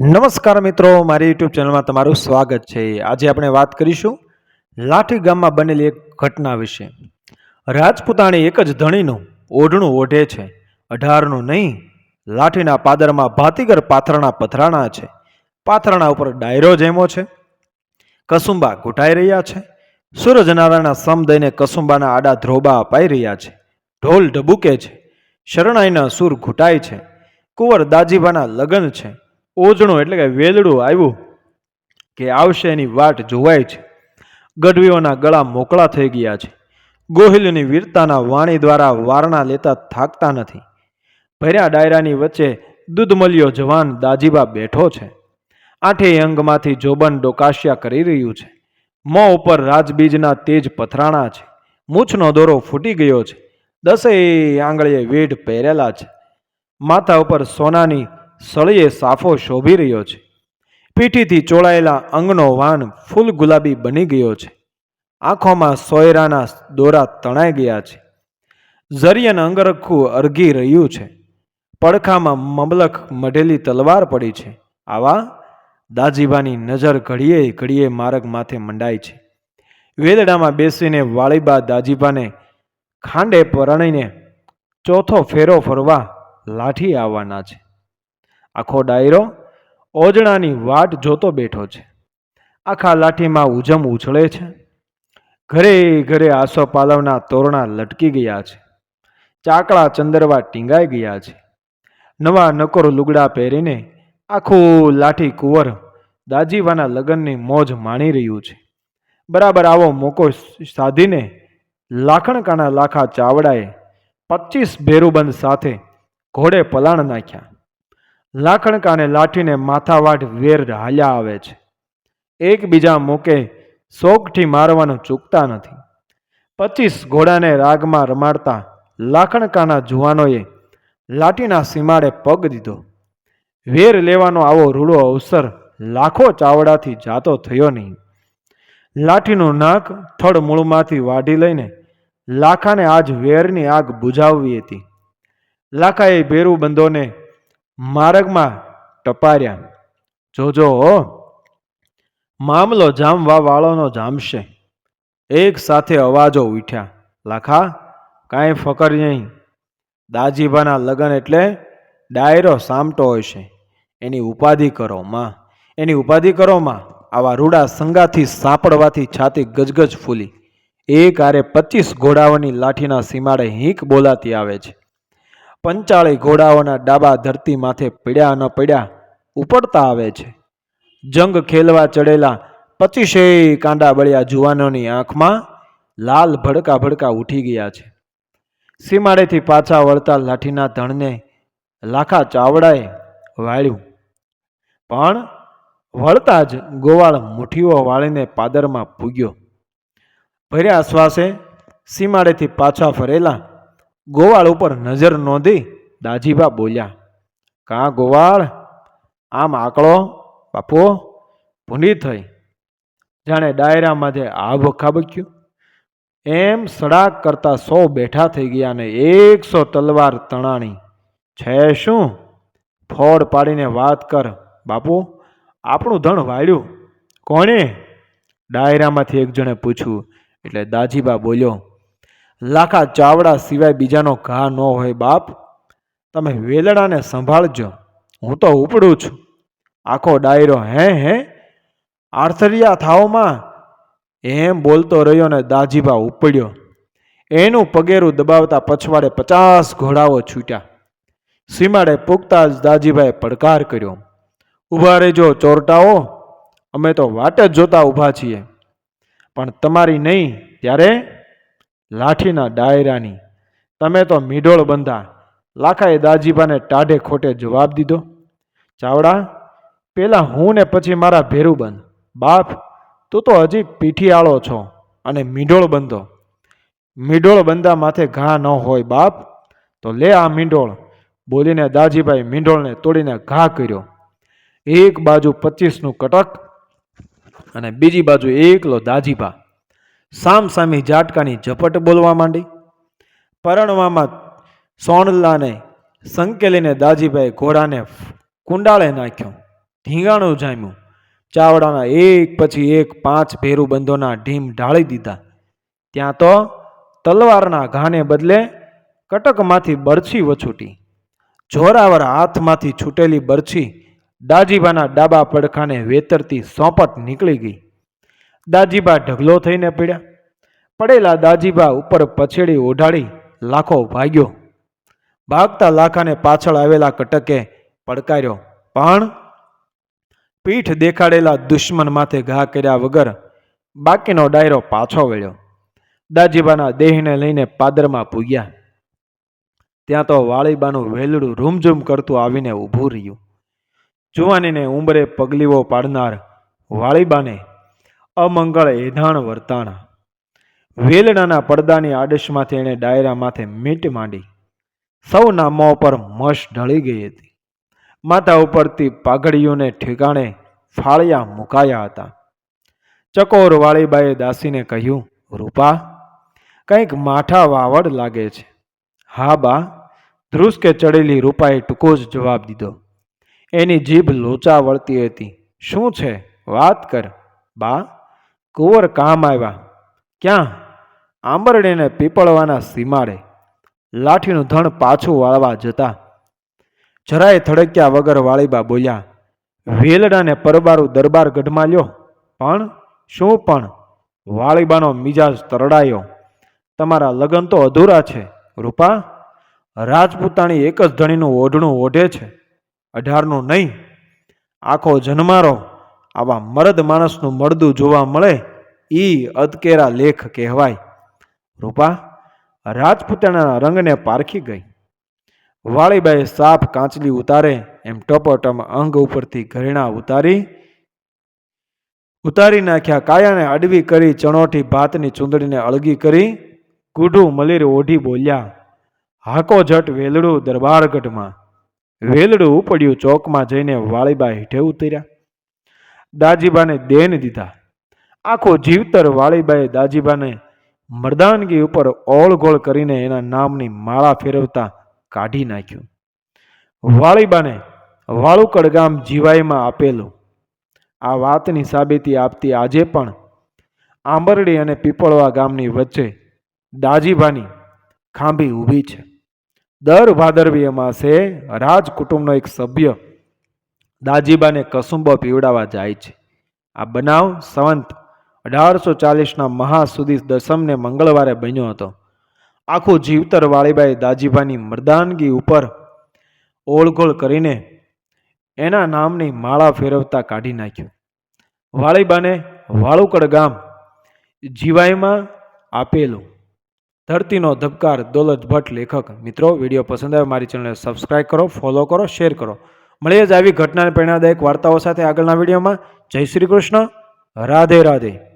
નમસ્કાર મિત્રો, મારી યુટ્યુબ ચેનલમાં તમારું સ્વાગત છે. આજે આપણે વાત કરીશું લાઠી ગામમાં બનેલી એક ઘટના વિશે. રાજપૂતાણી એક જ ધણીનું ઓઢણું ઓઢે છે. અઢારનું નહીં, લાઠીના પાદરમાં ભાતીગર પાથરણા પથરાણા છે. પાથરણા ઉપર ડાયરો જેમો છે. કસુંબા ઘૂંટાઈ રહ્યા છે. સૂરજનારાયણના સમ દઈને કસુંબાના આડા ધ્રોબા અપાઈ રહ્યા છે. ઢોલ ઢબુકે છે. શરણાઈના સૂર ઘૂંટાય છે. કુંવર દાજીબાના લગ્ન છે. ઓજણું એટલે કે વેલડું આવ્યું કે આવશે એની વાટ જોવાય છે. ગઢવીઓના ગળા મોકળા થઈ ગયા છે. ગોહિલની વીરતાના વાણી દ્વારા વારણા લેતા થાકતા નથી. ભર્યા ડાયરાની વચ્ચે દૂધમલિયો જવાન દાજીબા બેઠો છે. આઠેય અંગમાંથી જોબન ડોકાશિયા કરી રહ્યું છે. મોં ઉપર રાજબીજના તેજ પથરાણા છે. મૂછનો દોરો ફૂટી ગયો છે. દસેય આંગળીએ વેઢ પહેરેલા છે. માથા ઉપર સોનાની સળીએ સાફો શોભી રહ્યો છે. પીઠીથી ચોળાયેલા અંગનો વાન ફૂલ ગુલાબી બની ગયો છે. આંખોમાં સોયરાના દોરા તણાઈ ગયા છે. ઝરિયન અંગરખું અરઘી રહ્યું છે. પડખામાં મમલખ મઢેલી તલવાર પડી છે. આવા દાજીબાની નજર ઘડીએ ઘડીએ માર્ગ માથે મંડાય છે. વેદડામાં બેસીને વાળીબા દાજીબાને ખાંડે પરણીને ચોથો ફેરો ફરવા લાઠી આવવાના છે. આખો ડાયરો ઓજણાની વાટ જોતો બેઠો છે. આખા લાઠીમાં ઉજમ ઉછળે છે. ઘરે ઘરે આસો પાલવના તોરણા લટકી ગયા છે. ચાકડા ચંદરવા ટીંગાઈ ગયા છે. નવા નકોર લુગડા પહેરીને આખું લાઠી કુંવર દાજીવાના લગ્નની મોજ માણી રહ્યું છે. બરાબર આવો મોકો સાધીને લાખણકાના લાખા ચાવડાએ પચીસ ભેરુબંધ સાથે ઘોડે પલાણ નાખ્યા. લાખણકાને લાઠીને માથાવાટ વેર હાલ્યા આવે છે. એકબીજા મૂકે શોખથી મારવાનું ચૂકતા નથી. પચીસ ઘોડાને રાગમાં રમાડતા લાખણકાના જુવાનોએ લાઠીના સીમાડે પગ દીધો. વેર લેવાનો આવો રૂડો અવસર લાખો ચાવડાથી જાતો થયો નહીં. લાઠીનું નાક થડ મૂળમાંથી વાઢી લઈને લાખાને આજ વેરની આગ બુઝાવવી હતી. લાખાએ ભેરુબંધોને માર્ગમાં ટપાર્યા. જોજો હો. મામલો જામવા વાળોનો જામશે. એક સાથે અવાજો ઉઠ્યા. લાખા, કાંઈ ફકર નહીં. દાજીબાના લગ્ન એટલે ડાયરો સામટો હોય છે. એની ઉપાધિ કરો, માં. એની ઉપાધિ કરો, માં. આવા રૂડા સંગાથી સાંપડવાથી છાતી ગજગજ ફૂલી. એક આરે પચીસ ઘોડાઓની લાઠીના સીમાડે હીંક બોલાતી આવે છે. પંચાળી ઘોડાઓના ડાબા ધરતી માથે પડ્યા ન પડ્યા, ઉપડતા આવે છે. જંગ ખેલવા ચડેલા પચીસેય કાંડા બળ્યા જુવાનોની આંખમાં લાલ ભડકા ભડકા ઉઠી ગયા છે. સીમાડેથી પાછા વળતા લાઠીના ધણને લાખા ચાવડાએ વાળ્યું. પણ વળતા જ ગોવાળ મુઠ્ઠીઓ વાળીને પાદરમાં પૂગ્યો. ભર્યા શ્વાસે સીમાડેથી પાછા ફરેલા ગોવાળ ઉપર નજર નોંધી દાજીબા બોલ્યા, કાં ગોવાળ? આમ આકળો, બાપુ, ભૂંડી થઈ. જાણે ડાયરામાંથી આભ ખાબક્યું. એમ સડાક કરતા સો બેઠા થઈ ગયા ને એકસો તલવાર તણાણી. છે શું? ફોડ પાડીને વાત કર, બાપુ. આપણું ધણ વાળ્યું. કોણે? ડાયરામાંથી એક જણે પૂછ્યું. એટલે દાજીબા બોલ્યો લાખા ચાવડા સિવાય બીજાનો ઘા ન હોય બાપ, તમે વેલડાને સંભાળજો. હું તો ઉપડું છું. આખો ડાયરો હે હે, આર્થરિયા થાવમાં એમ બોલતો રહ્યો ને દાજીબા ઉપડ્યો. એનું પગેરું દબાવતા પછવાડે પચાસ ઘોડાઓ છૂટ્યા. સીમાડે પૂગતા જ દાજીભાઈ પડકાર કર્યો. ઊભા રહેજો ચોરટાઓ, અમે તો વાટ જ જોતા ઊભા છીએ. પણ તમારી નહીં, ત્યારે લાઠીના ડાયરાની, તમે તો મીઢોળ બંધા લાખાએ દાજીબાને ટાઢે ખોટે જવાબ દીધો, ચાવડા, પેલા હું ને પછી મારા ભેરું બંધ. બાપ, તું તો હજી પીઠીયાળો છો અને મીંઢોળ બંધો. મીંઢોળ બંધા માથે ઘા ન હોય, બાપ. તો લે આ મીંઢોળ. બોલીને દાજીભાઈ મીંઢોળને તોડીને ઘા કર્યો. એક બાજુ પચીસનું કટક અને બીજી બાજુ એકલો દાજીભા. સામ સામી જાટકાની ઝપટ બોલવા માંડી. પરણવામાં સોણલાને સંકેલીને દાજીભાઈ ઘોડાને કુંડાળે નાખ્યો. ધીંગાણું જામ્યું. ચાવડાના એક પછી એક પાંચ ભેરુબંધોના ઢીમ ઢાળી દીધા. ત્યાં તો તલવારના ઘાને બદલે કટકમાંથી બરછી વછૂટી. જોરાવર હાથમાંથી છૂટેલી બરછી દાજીબાના ડાબા પડખાને વેતરતી સોંપટ નીકળી ગઈ. દાજીબા ઢગલો થઈને પીડ્યા. પડેલા દાજીબા ઉપર પછેડી ઓઢાડી લાખો ભાગ્યો. ભાગતા લાખાને પાછળ આવેલા કટકે પડકાર્યો, પણ પીઠ દેખાડેલા દુશ્મન માથે ઘા કર્યા વગર બાકીનો ડાયરો પાછો વળ્યો. દાજીબાના દેહને લઈને પાદરમાં પૂગ્યા. ત્યાં તો વાળીબાનું વેલડું રૂમઝૂમ કરતું આવીને ઊભું રહ્યું. જુવાનીને ઉંબરે પગલીઓ પાડનાર વાળીબાને અમંગળ એધાણ વર્તાણા. વેલણાના પડદાની આડશમાંથી એણે ડાયરા માથે મીટ માંડી. સૌના મોં પર મશ ઢળી ગઈ હતી. માથા ઉપરથી પાઘડીઓને ઠેકાણે ફાળિયા મુકાયા હતા. ચકોર વાળીબાએ દાસીને કહ્યું, રૂપા, કંઈક માઠા વાવડ લાગે છે. હા, બા. ધ્રુસકે ચડેલી રૂપાએ ટૂંકો જ જવાબ દીધો. એની જીભ લોચા વળતી હતી. શું છે? વાત કર. બા કુંવર કામ આવ્યા. ક્યાં? આંબરડીને પીપળવાના સીમાડે. લાઠીનું ધણ પાછું વાળવા જતા. જરાય થડક્યા વગર વાળીબા બોલ્યા, વેલડાને પરબારું દરબાર ગઢમાં લ્યો. પણ શું પણ? વાળીબાનો મિજાજ તરડાયો, તમારા લગ્ન તો અધૂરા છે, રૂપા. રાજપૂતાણી એક જ ધણીનું ઓઢણું ઓઢે છે. અઢારનું નહીં. આખો જન્મારો આવા મરદ માણસનું મળદું જોવા મળે એ અદકેરા લેખ કહેવાય. રૂપા, રાજપૂતાણાના રંગને પારખી ગઈ. વાળીબાઈ સાફ કાંચલી ઉતારે, એમ ટપોટમ અંગ ઉપરથી ઘરેણા ઉતારી ઉતારી નાખ્યા કાયાને અડવી કરી, ચણોઠી ભાતની ચૂંદડીને અળગી કરી, કુઢું મલીર ઓઢી બોલ્યા, હાકો જટ વેલડું દરબારગઢમાં. વેલડું ઉપડ્યું ચોકમાં જઈને વાળીબા હેઠે ઉતર્યા. દાજીબાને દેન દીધા. આખો જીવતર વાળીબાએ દાજીબાને મર્દાનગી ઉપર ઓળગોળ કરીને એના નામની માળા ફેરવતા કાઢી નાખ્યું. વાળીબાને વાળુકડ ગામ જીવાઈમાં આપેલું. આ વાતની સાબિતી આપતી આજે પણ આંબરડી અને પીપળવા ગામની વચ્ચે દાજીબાની ખાંભી ઊભી છે. દર ભાદરવી અમાસે રાજ કુટુંબનો એક સભ્ય દાજીબાને કસુંબો પીવડાવવા જાય છે. આ બનાવ સંવંત અઢારસો ચાલીસના મહા સુધી દસમને મંગળવારે બન્યો હતો. આખું જીવતર વાળીબાઈ દાજીબાની મર્દાનગી ઉપર ઓળઘોળ કરીને એના નામની માળા ફેરવતા કાઢી નાખ્યું. વાળીબાને વાળુકડ ગામ જીવાઈમાં આપેલું. ધરતીનો ધબકાર દોલત ભટ્ટ લેખક. મિત્રો, વીડિયો પસંદ આવે મારી ચેનલને સબસ્ક્રાઇબ કરો ફોલો કરો શેર કરો. મળીએ જ આવી ઘટનાને પ્રેરણાદાયક વાર્તાઓ સાથે આગળના વિડીયોમાં. જય શ્રી કૃષ્ણ. રાધે રાધે.